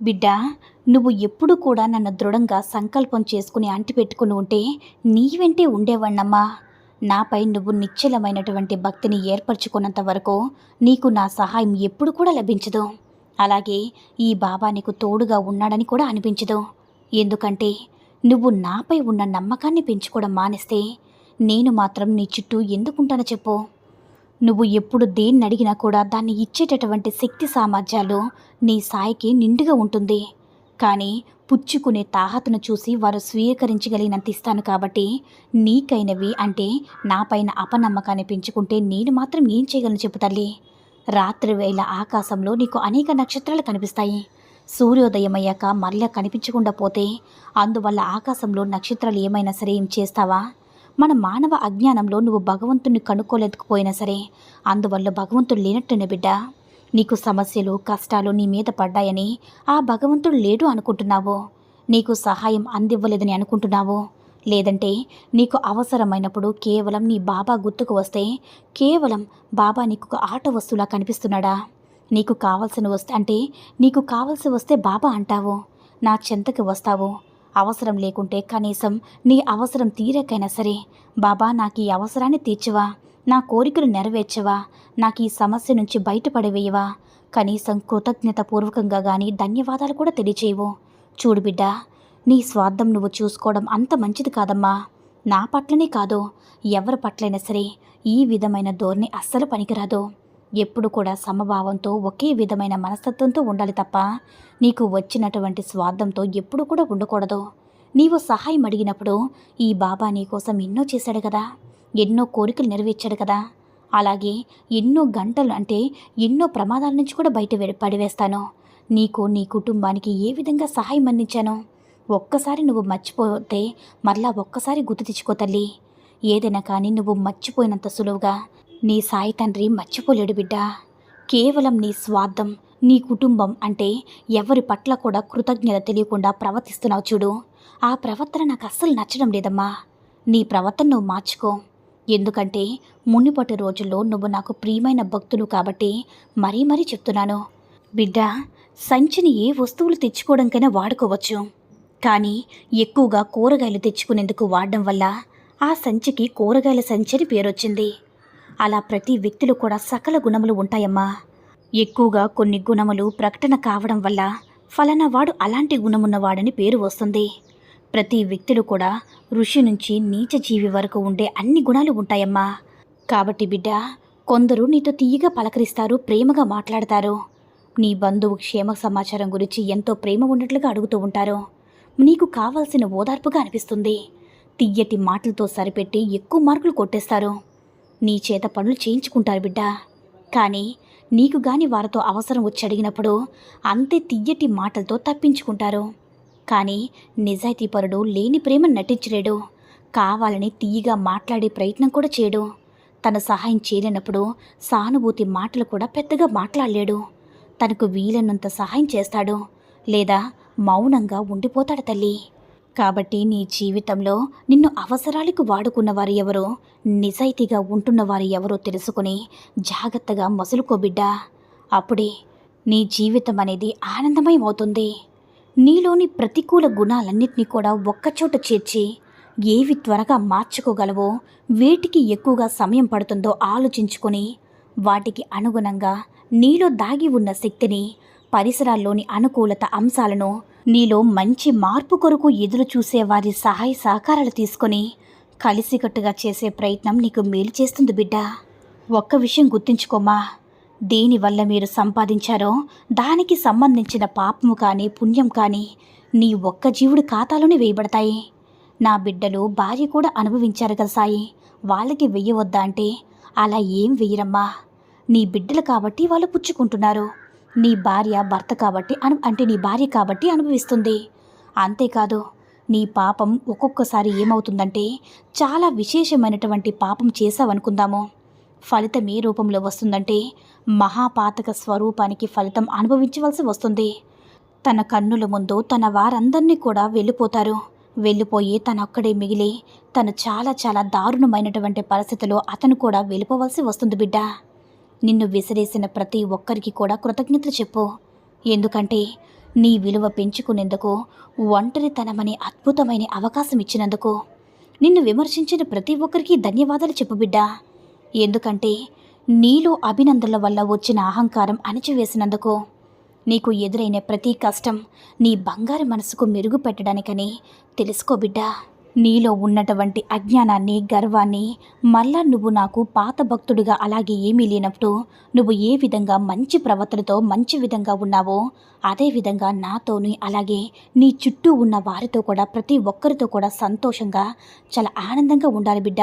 బిడ్డ నువ్వు ఎప్పుడు కూడా నన్ను దృఢంగా సంకల్పం చేసుకుని అంటిపెట్టుకుని ఉంటే నీ వెంటే ఉండేవాణ్ణమ్మా. నాపై నువ్వు నిశ్చలమైనటువంటి భక్తిని ఏర్పరచుకున్నంత వరకు నీకు నా సహాయం ఎప్పుడు కూడా లభించదు. అలాగే ఈ బాబా నీకు తోడుగా ఉన్నాడని కూడా అనిపించదు. ఎందుకంటే నువ్వు నాపై ఉన్న నమ్మకాన్ని పెంచుకోవడం మానేస్తే నేను మాత్రం నీ చుట్టూ ఎందుకుంటానో చెప్పు. నువ్వు ఎప్పుడు దేన్ని అడిగినా కూడా దాన్ని ఇచ్చేటటువంటి శక్తి సామర్థ్యాలు నీ సాయికి నిండుగా ఉంటుంది. కానీ పుచ్చుకునే తాహతను చూసి వారు స్వీకరించగలిగినంత ఇస్తాను కాబట్టి నీకైనవి అంటే నాపైన అపనమ్మకాన్ని పెంచుకుంటే నేను మాత్రం ఏం చేయగలను చెప్పు తల్లి. రాత్రి వేళ ఆకాశంలో నీకు అనేక నక్షత్రాలు కనిపిస్తాయి. సూర్యోదయం అయ్యాక మరలా కనిపించకుండా పోతే అందువల్ల ఆకాశంలో నక్షత్రాలు ఏమైనా సరే ఏం చేస్తావా? మన మానవ అజ్ఞానంలో నువ్వు భగవంతుని కనుక్కోలేకపోయినా సరే అందువల్ల భగవంతుడు లేనట్టునే బిడ్డ? నీకు సమస్యలు కష్టాలు నీ మీద పడ్డాయని ఆ భగవంతుడు లేడు అనుకుంటున్నావు? నీకు సహాయం అందివ్వలేదని అనుకుంటున్నావు? లేదంటే నీకు అవసరమైనప్పుడు కేవలం నీ బాబా గుర్తుకు వస్తే కేవలం బాబా నీకు ఒక ఆట వస్తువులా కనిపిస్తున్నాడా? నీకు కావాల్సిన వస్తే అంటే నీకు కావాల్సి వస్తే బాబా అంటావు? నా చెంతకి వస్తావు? అవసరం లేకుంటే కనీసం నీ అవసరం తీరకైనా సరే. బాబా నాకు ఈ అవసరాన్ని తీర్చవా? నా కోరికలు నెరవేర్చవా? నాకు ఈ సమస్య నుంచి బయటపడవేయవా? కనీసం కృతజ్ఞతపూర్వకంగా కానీ ధన్యవాదాలు కూడా తెలియచేయవు. చూడు బిడ్డ నీ స్వార్థం నువ్వు చూసుకోవడం అంత మంచిది కాదమ్మా. నా పట్లనే కాదు ఎవరి పట్లైనా సరే ఈ విధమైన ధోరణి అస్సలు పనికిరాదు. ఎప్పుడు కూడా సమభావంతో ఒకే విధమైన మనస్తత్వంతో ఉండాలి తప్ప నీకు వచ్చినటువంటి స్వార్థంతో ఎప్పుడు కూడా ఉండకూడదు. నీవు సహాయం అడిగినప్పుడు ఈ బాబా నీకోసం ఎన్నో చేశాడు కదా ఎన్నో కోరికలు నెరవేర్చాడు కదా. అలాగే ఎన్నో గంటలు అంటే ఎన్నో ప్రమాదాల నుంచి కూడా బయట పడివేస్తాను. నీకు నీ కుటుంబానికి ఏ విధంగా సహాయం అందించాను? ఒక్కసారి నువ్వు మర్చిపోతే మరలా ఒక్కసారి గుర్తు తెచ్చుకో తల్లి. ఏదైనా కానీ నువ్వు మర్చిపోయినంత సులువుగా నీ సాయి తండ్రి మర్చిపోలేడు బిడ్డ. కేవలం నీ స్వార్థం నీ కుటుంబం అంటే ఎవరి పట్ల కూడా కృతజ్ఞత తెలియకుండా ప్రవర్తిస్తున్నావు చూడు. ఆ ప్రవర్తన నాకు అస్సలు నచ్చడం లేదమ్మా. నీ ప్రవర్తన నువ్వు మార్చుకో. ఎందుకంటే మునిపటి రోజుల్లో నువ్వు నాకు ప్రియమైన భక్తులు కాబట్టి మరీ మరీ చెప్తున్నాను. బిడ్డ సంచిని ఏ వస్తువులు తెచ్చుకోవడంకైనా వాడుకోవచ్చు. కానీ ఎక్కువగా కూరగాయలు తెచ్చుకునేందుకు వాడడం వల్ల ఆ సంచికి కూరగాయల సంచి అని పేరొచ్చింది. అలా ప్రతి వ్యక్తిలో కూడా సకల గుణములు ఉంటాయమ్మా. ఎక్కువగా కొన్ని గుణములు ప్రకటన కావడం వల్ల ఫలానా వాడు అలాంటి గుణమున్నవాడని పేరు వస్తుంది. ప్రతి వ్యక్తిలో కూడా ఋషి నుంచి నీచ జీవి వరకు ఉండే అన్ని గుణాలు ఉంటాయమ్మా. కాబట్టి బిడ్డ కొందరు నీతో తీయగా పలకరిస్తారు ప్రేమగా మాట్లాడతారు. నీ బంధువు క్షేమ సమాచారం గురించి ఎంతో ప్రేమ ఉన్నట్లుగా అడుగుతూ ఉంటారు. నీకు కావాల్సిన ఓదార్పుగా అనిపిస్తుంది. తియ్యటి మాటలతో సరిపెట్టి ఎక్కువ మార్కులు కొట్టేస్తారు. నీ చేత పనులు చేయించుకుంటారు బిడ్డ. కానీ నీకు గాని వారితో అవసరం వచ్చి అడిగినప్పుడు అంతే తియ్యటి మాటలతో తప్పించుకుంటారు. కానీ నిజాయితీపరుడు లేని ప్రేమ నటించలేడు. కావాలని తీయగా మాట్లాడే ప్రయత్నం కూడా చేయడు. తన సహాయం చేయలేనప్పుడు సానుభూతి మాటలు కూడా పెద్దగా మాట్లాడలేడు. తనకు వీలైనంత సహాయం చేస్తాడు. లేదా మౌనంగా ఉండిపోతాడు తల్లి. కాబట్టి నీ జీవితంలో నిన్ను అవసరాలకు వాడుకున్నవారు ఎవరో నిజాయితీగా ఉంటున్నవారు ఎవరో తెలుసుకుని జాగ్రత్తగా మసులుకో బిడ్డా. అప్పుడే నీ జీవితం అనేది ఆనందమయం అవుతుంది నీలోని ప్రతికూల గుణాలన్నింటినీ కూడా ఒక్కచోట చేర్చి ఏవి త్వరగా మార్చుకోగలవో వేటికి ఎక్కువగా సమయం పడుతుందో ఆలోచించుకొని వాటికి అనుగుణంగా నీలో దాగి ఉన్న శక్తిని పరిసరాల్లోని అనుకూలత అంశాలను నీలో మంచి మార్పు కొరకు ఎదురు చూసే వారి సహాయ సహకారాలు తీసుకొని కలిసికట్టుగా చేసే ప్రయత్నం నీకు మేలు చేస్తుంది బిడ్డ. ఒక్క విషయం గుర్తుంచుకోమా? దేనివల్ల మీరు సంపాదించారో దానికి సంబంధించిన పాపము కానీ పుణ్యం కానీ నీ ఒక్క జీవుడి ఖాతాలోనే వేయబడతాయి. నా బిడ్డలు భార్య కూడా అనుభవించారు కదా సాయి. వాళ్ళకి వెయ్యవద్దా అంటే అలా ఏం వెయ్యరమ్మా. నీ బిడ్డలు కాబట్టి వాళ్ళు పుచ్చుకుంటున్నారు. నీ భార్య భర్త కాబట్టి అను అంటే నీ భార్య కాబట్టి అనుభవిస్తుంది. అంతేకాదు నీ పాపం ఒక్కొక్కసారి ఏమవుతుందంటే చాలా విశేషమైనటువంటి పాపం చేసావనుకుందాము ఫలితం ఏ రూపంలో వస్తుందంటే మహాపాతక స్వరూపానికి ఫలితం అనుభవించవలసి వస్తుంది. తన కన్నుల ముందు తన వారందరినీ కూడా వెళ్ళిపోతారు. వెళ్ళిపోయి తన ఒక్కడే మిగిలి తను చాలా చాలా దారుణమైనటువంటి పరిస్థితిలో అతను కూడా వెళ్ళిపోవలసి వస్తుంది బిడ్డ. నిన్ను విసిరేసిన ప్రతి ఒక్కరికి కూడా కృతజ్ఞతలు చెప్పు. ఎందుకంటే నీ విలువ పెంచుకునేందుకు ఒంటరితనమనే అద్భుతమైన అవకాశం ఇచ్చినందుకు నిన్ను విమర్శించిన ప్రతి ఒక్కరికి ధన్యవాదాలు చెప్పు బిడ్డా. ఎందుకంటే నీలో అభినందనల వల్ల వచ్చిన అహంకారం అణిచివేసినందుకు నీకు ఎదురైన ప్రతి కష్టం నీ బంగారు మనసుకు మెరుగుపెట్టడానికని తెలుసుకో బిడ్డా. నీలో ఉన్నటువంటి అజ్ఞానాన్ని గర్వాన్ని మళ్ళా నువ్వు నాకు పాత భక్తుడిగా అలాగే ఏమీ లేనప్పుడు నువ్వు ఏ విధంగా మంచి ప్రవర్తనతో మంచి విధంగా ఉన్నావో అదేవిధంగా నాతోని అలాగే నీ చుట్టూ ఉన్న వారితో కూడా ప్రతి ఒక్కరితో కూడా సంతోషంగా చాలా ఆనందంగా ఉండాలి బిడ్డ.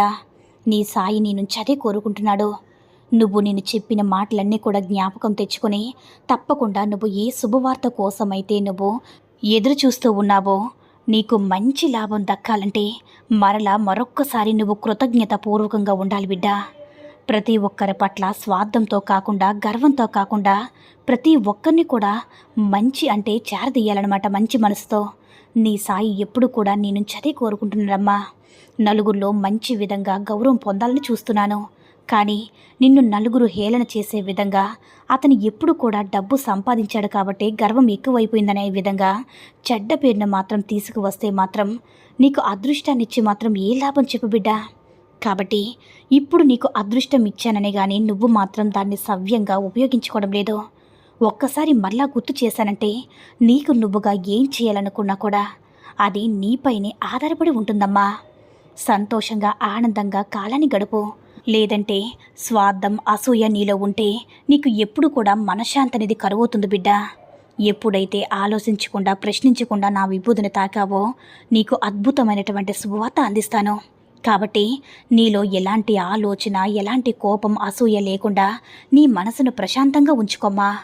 నీ సాయి నీ నుంచి అదే కోరుకుంటున్నాడు. నువ్వు నేను చెప్పిన మాటలన్నీ కూడా జ్ఞాపకం తెచ్చుకొని తప్పకుండా నువ్వు ఏ శుభవార్త కోసమైతే నువ్వు ఎదురు చూస్తూ ఉన్నావో నీకు మంచి లాభం దక్కాలంటే మరలా మరొక్కసారి నువ్వు కృతజ్ఞత పూర్వకంగా ఉండాలి బిడ్డా. ప్రతి ఒక్కరి పట్ల స్వార్థంతో కాకుండా గర్వంతో కాకుండా ప్రతి ఒక్కరిని కూడా మంచి అంటే చేరదీయాలన్నమాట మంచి మనసుతో. నీ సాయి ఎప్పుడు కూడా నీ నుంచి అదే నలుగురిలో మంచి విధంగా గౌరవం పొందాలని చూస్తున్నాను. కానీ నిన్ను నలుగురు హేళన చేసే విధంగా అతను ఎప్పుడు కూడా డబ్బు సంపాదించాడు కాబట్టి గర్వం ఎక్కువైపోయిందనే విధంగా చెడ్డ పేరును మాత్రం తీసుకువస్తే మాత్రం నీకు అదృష్టాన్ని ఇచ్చి మాత్రం ఏ లాభం చెప్పు బిడ్డా? కాబట్టి ఇప్పుడు నీకు అదృష్టం ఇచ్చాననే కానీ నువ్వు మాత్రం దాన్ని సవ్యంగా ఉపయోగించుకోవడం లేదు. ఒక్కసారి మళ్ళా గుర్తు చేశానంటే నీకు నువ్వుగా ఏం చేయాలనుకున్నా కూడా అది నీపైనే ఆధారపడి ఉంటుందమ్మా. సంతోషంగా ఆనందంగా కాలాన్ని గడుపు. లేదంటే స్వార్థం అసూయ నీలో ఉంటే నీకు ఎప్పుడు కూడా మనశ్శాంతి అనేది కరువుతుంది బిడ్డ. ఎప్పుడైతే ఆలోచించకుండా ప్రశ్నించకుండా నా విభూతిని తాకావో నీకు అద్భుతమైనటువంటి శుభవార్త అందిస్తాను. కాబట్టి నీలో ఎలాంటి ఆలోచన ఎలాంటి కోపం అసూయ లేకుండా నీ మనసును ప్రశాంతంగా ఉంచుకోమ్మా.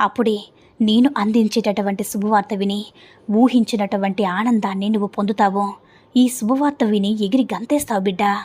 అప్పుడే నేను అందించేటటువంటి శుభవార్త విని ఊహించినటువంటి ఆనందాన్ని నువ్వు పొందుతావు. ఈ శుభవార్త విని ఎగిరి గంతేస్తావు బిడ్డా.